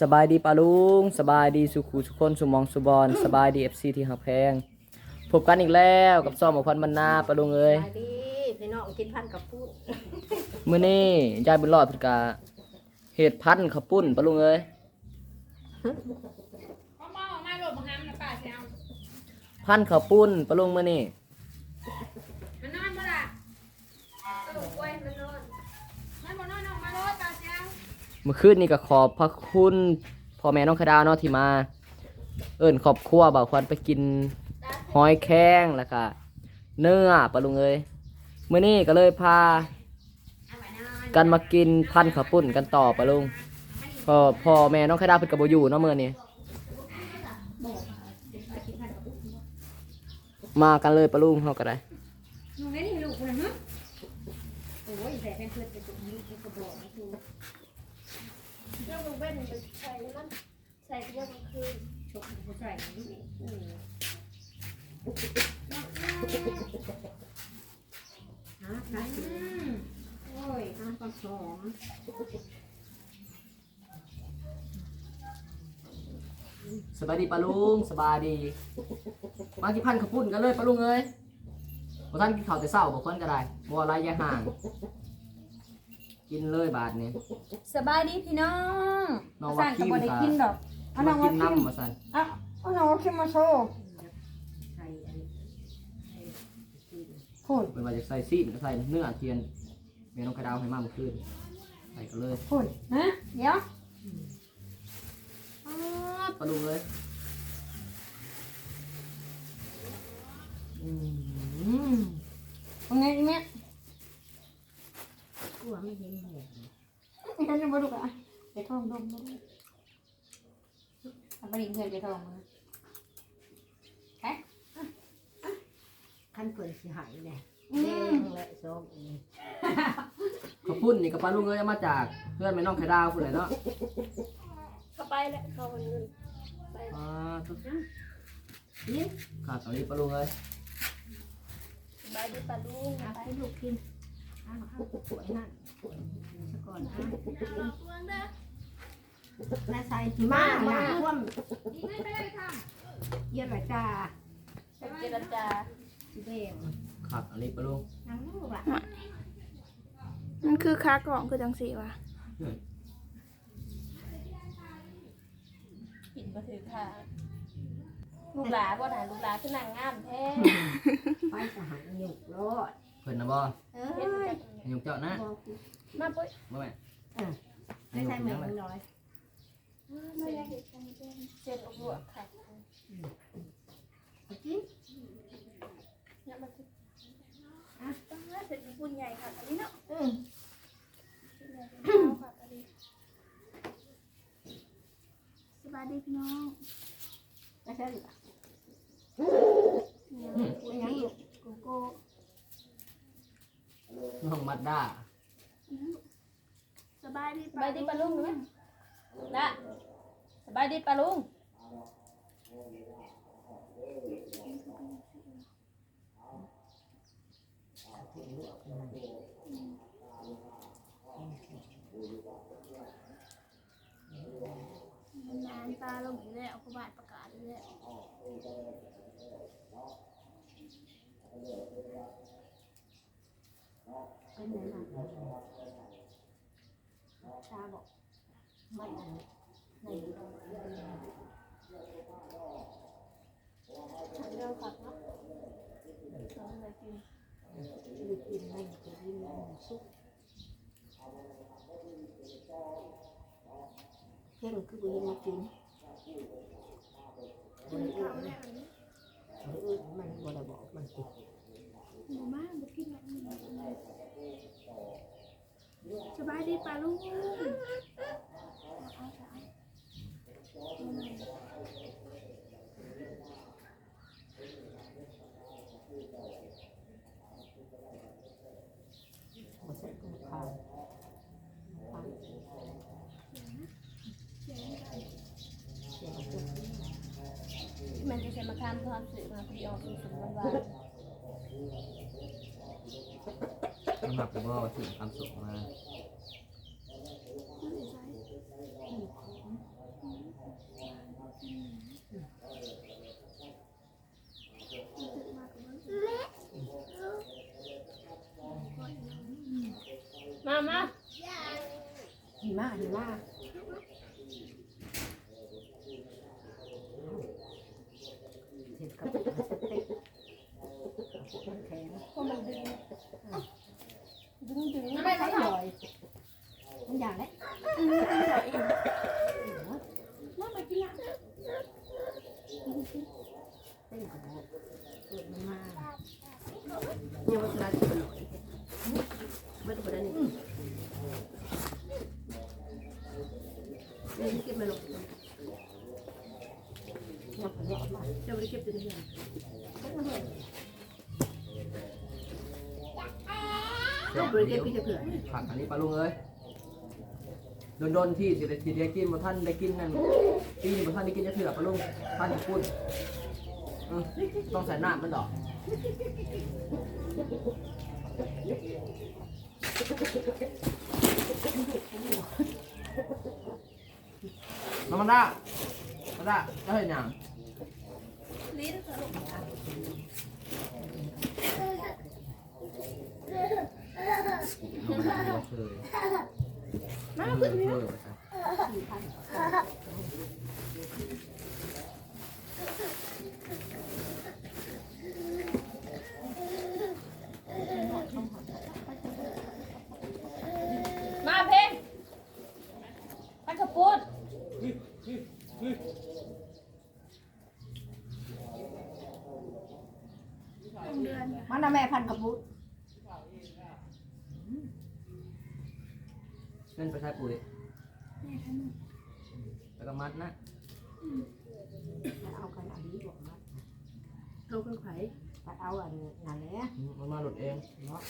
สบายดีปาลุงสบายดีสุขุสุคนสุมองสุบอลสบายดีเอฟซีที่หักแพงพบกันอีกแล้วกับซ่อมของพันบรรณาปาลุงเอ้ยไปดีพี่น้องกินพันกับพูดมื้อนี้ยายบุญรอดเพิ่นกะเฮ็ดพันธุ์ข้าวปุ้นปาลุงเอ้ยเอามาออกมาโหลดบังคับนะป้าสิเอาพันธุ์ข้าวปุ้นปาลุงมื้อนี้มันนอนบ่ล่ะสรุปไว้มันนอนมันบ่นอนออกมาโหลดป้าสิเอา เมื่อคืนนี้ก็ขอบพระคุณพ่อแม่น้องคดาวเนาะที่มา เอิ้นครอบครัวบ่าวควันไปกินหอยแข้งแล้วก็เนื้อปลาลุงเอ้ยมื้อนี้ก็เลยพา กันมากินพันข้าวปุ้นกันต่อปะลุงก็พ่อแม่น้องขดาวเพิ่นก็บ่อยู่เนาะมื้อนี้มากันเลยปะลุงเฮาก็ได้ หนูได้นี่ลูกคนละเนาะโอ้ยแต่เป็นเพื่อนเป็นตัวนี้เป็นกระบอกนะคือ เรื่องมึงเป็นใส่มันใส่เรื่องมันคือ ชกผู้ชายนี่อืมฮะนะอืมโอ้ยน้ำปลาหอมสบายดีปะลุงสบายดี มากินพันธุ์ข้าวปุ้นกันเลยปะลุงเอ้ยบ่ทันกินข้าวแต่เช้าบ่คนก็ได้บ่อะไรอย่าห่าง กินเลยบาดนี้ สบายดีพี่น้องน้องสั่ว่างคิกับมบ่ได้ค่ะกินดอกเอาน้มาองกิว่านคิมน้ำมาสั่น เอา เอาน้องว่าคิมมาโชว์ใส่อันนี้พูดเพิ่นว่าจะใส่ซีนก็ใส่เนื้อเทียนแม่น้องไข่ดาวให้มาเมื่อคืนใส่กันเลยพูดฮะเดี๋ยวปะลุงเอ้ยอืมว่าไงอีแม่กลัวไม่เห็นแหงกันจะบ่ดูกอะไปท่องดมดมเอาไปดินเพื่อนไปท่องมา ขั้น เปิดสิหายเลยอืแดมงและส้มอีกข้าวปุ้นนี่กับปลาลุงเอ้ยเอามาจากเพื่อนแม่น้องไข่ดาวพุ่นแหละเนาะเข้าไปแล้วเขาเงินไปอ่าทุกนี่ขาดตอนนี้ปลาลุงเอ้ยใบดีปลาลูกเอาไปลูกกินเอาเอาสวยนั่นสวยซะก่อนอะน่าใส่ที่มามาท่วมอีไม่ไปได้ทเยี่ยระจาำเจรจา สีแดงขาดตอนนี้ปลาลุงนางลูกล่ะมันคือค้ากล่องคือจังสีวะผิดมาถือค่ะลูกหลาบ่น่ะลูกหลาคือนางงามแท้ไปสหายหยกรอดเพิ่นนะบ่เอ้เฮ็ดยจักให้ยกเจ้านะบอกกูมาปุ้ยบ่แม่ไม่ใช่แม่มันน้อยเส้นอกลวกค่ะเอากิน เนี่ยมาถือ เสร็จญี่ปุ่นใหญ่ค่ะอันนี้เนาะอืมค่ะอันนี้สบายดีพี่น้องไม่ใช่หรอไม่ยังอยู่โกโก้น้องมัดด้าสบายดีสบายดีปะลุงไหมนะสบายดีปะลุง นานตาลงอีกแล้วเขบาดประกาศอีกแล้วเป็นไงบ้าตาบอกไม่อันนี้ในเดี๋ยวผักเนาะทำอะไรกิน ดูกินไม่จะกินมันสุกเพ่งคือบุญมากินกินข้าวแล้วอันนี้าทำควานสื่อมาพี่ออกสูงกันว่าสำหรับผมว่าถึงความสุขมามามาดีมากดีมาก ห็ดกับสเต็กแข็งเพราะมันดึงดึงดึงไม่ไม่ลอยมันอย่างไรอืมเป็นสายเองน้ำมากินละเต้นกับเกิดมันมาเดี๋ยวมันจะกินหน่อยไม่ต้องไปได้นี่นี่เก็บมาลงงับงับมาเจ้าไม่ได้เก็บตัวนี้เลยเจ้าไม่ได้เก็บพี่จะเผื่อผักอันนี้ปลาลุงเอ้ยโดนๆที่สิได้สิได้กินบ่ท่านได้กินนั่นปีนี้บ่ท่านได้กินจะเถื่อปลาลุงท่านจะพูดอืมต้องใส่น้ำมันดอกน้องมันได้มันได้จะเห็นยังลิ้นสรุปเคยมาเคขึ้ ย นนี่ เคย มาเพลงพันกระปุด เดือน มันน่ะแม่พันกับพุทธ นั่นไปใช้ปุ๋ยแม่ท่านแล้วก็มัดนะเอากันอันนี้บอกนะเอาเครื่องไขตัดเอาอันนั้นแหละมันมาหลุดเองเนาะ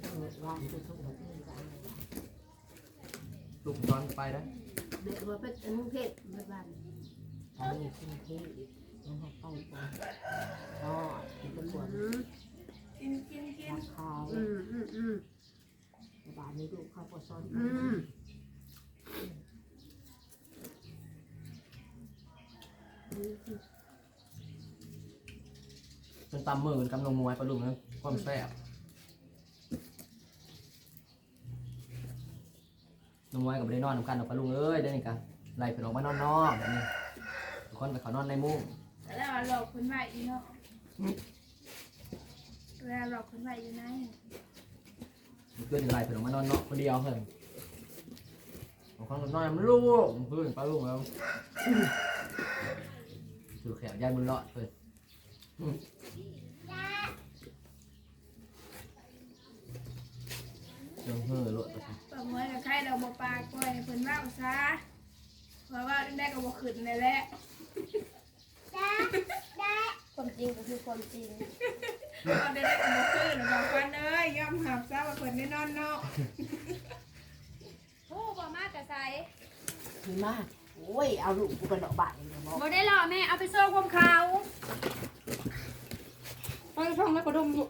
เออวางไปทุกแบบนี้กันลูกตอนไปนะเด็กว่าเป็นอันเพศแบบบ้านอันนี้คือที่มันให้ไปก่อนอ๋อเป็นส่วนกินกินกินราคาอืมอืมอืม บ้านนี้ดูข้าวโพดซ้อนอืมมันตำมือมันกำลงมวยปลาลุงนะความแซ่บน้องมวยกับไปได้นอนนำกันดอกปลาลุงเอ้ยได้นี่กันไล่เพิ่นออกมานอนนอกแบบนี้ทุกคนไปเขานอนในมุ้งแล้วหลอกคนใหม่อีเนาะเวลาหลอกคนใหม่อยู่ไหน เพื่อนไล่เพิ่นออกมานอนนอกคนเดียวเพิ่นบางคนก็นอนมันลูกเพื่อนปลาลุงแล้วถือแขนยายบุญเลาะเพิ่นอืมเรื่องเฮ้อโลดไปสิปลาหมวยกับไข่เราบ่ปลาก้อยให้เพิ่นว่าซะเพราะว่าได้ก็บ่ขึ้นเลยแหละ ความจริงก็คือความจริง ตอนได้ได้ก็บ่ขึ้นบอกกันเอ้ยยอมหับซะว่าเพิ่นได้นอนนาะโอ้บ่มากกะใสดีมากโอ้ย เอาลูกกูเป็นดอกบานเลยบอกบ่ได้หรอแม่ เอาไปโซ่ความเขาไปช่องแล้วก็ดมอยู่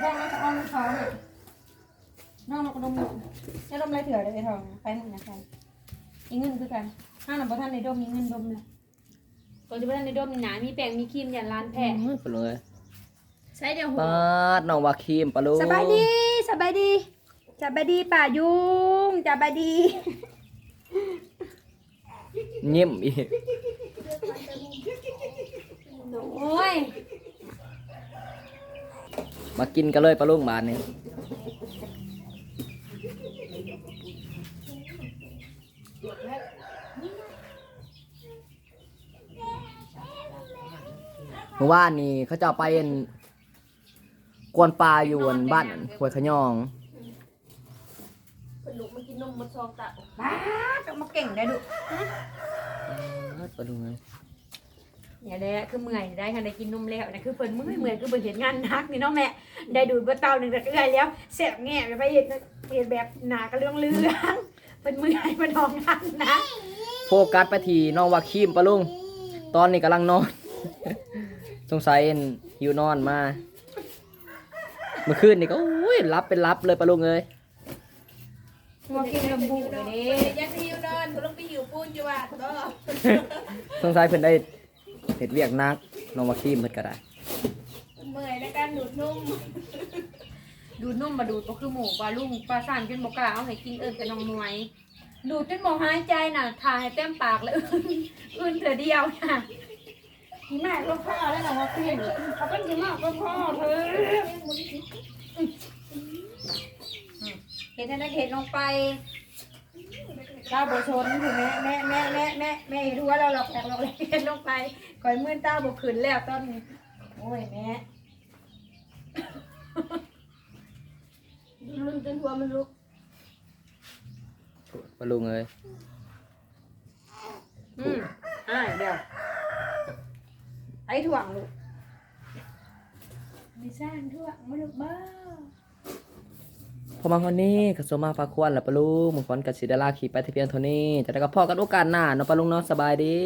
ห้องแล้วก็เอาขาเนี่ยน้องเราก็ดมอยู่จะดมไรเถื่อเลยไอ้ทองไปหนึ่งนะแฟนอีเงินคือกันห้าหนังบ่ท่านในดมมีเงินดมเลย ก่อนจะบ่ท่านในดมมีหนามีแป้งมีครีมยันร้านแพทย์ปลาลุงเอ้ยใส่เดี๋ยวหัวปาดน้องวาครีมปลาลุงสบายดีสบายดีสบายดีป่ายุงสบายดียิ้มอีกโอ้ยมากินกันเลยปลาลุงบานนี้ มื่อวานนี้เขาจะเอาไปอั่นกวนปลาอยู่อั่นบ้านอั่นห้วยขยองเป็นลูกมันกินนมมันซองตะป้าจะมาเก่งได้ดุปลาลุงเลยเนี่ยแหละคือเมื่อยได้ค่ะได้กินนมแล้วนะคือเพิ่นเมื่อยเมื่อยคือเพิ่นเห็นงานหนักนี่เนาะแม่ได้ดูดบ่เตาหนึ่งตะเอื้อยแล้วแสบแง่ไปเห็นเห็นแบบหนากระเรื่องเรื่องเป็นเมื่อยมันทองงานนะโฟกัสไปที่น้องวาครีมปลาลุงตอนนี้กำลังนอน สงสัยอั่นหิวนอนมา เมื่อคืนนี่ก็อุ้ยรับเป็นรับเลยปลาลุงเลยมากินลำบุเลยเด้ยังหิวนอนคุณต้องไปหิวปูนอยู่ว่ะก็สงสัยเพิ่นได้เห็ดเวียกหนักน้องวาครีมเพิ่นก็ได้เมื่อยในการดูดนุ่ม ดูดนุ่มมาดูดก็คือหมูปลาลุงปลาสั่นจนบอกกล้าเอาให้กินเอิญกับน้องหน่วย ดูดจนบอกหายใจน่ะทายให้เต็มปากเลยอื่นเธอเดียวน่ะพี่ แม่ก็พ่อแล้วนะว่าพี่เขาเป็นพี่แม่ก็พ่อเธอเห็นนั่นเห็นลงไปเราบชนถูกไหมแม่แม่แม่แม่แม่เห็นว่าเราหลอกแหลกหลอกแหลกเห็นลงไปก่อยมื่นตาบกขึ้นแล้วตอนนี้โอ้ยแม่ลุ้นจนหัวมันลุกปะลุงเอ้ยอืมอ่าเดี๋ยว ไอ้ถ่วงลูกไม่สร้างถั่วมาลูกบ้าพอมาคนนี้ก็สมมาฝากควรและปะลุงมึงคนกับศิดาลาขี่ไปที่เพียงเท่านี้จะได้กับพ่อกันโอกาสหน้าเนาะปะลุงเนาะสบายดี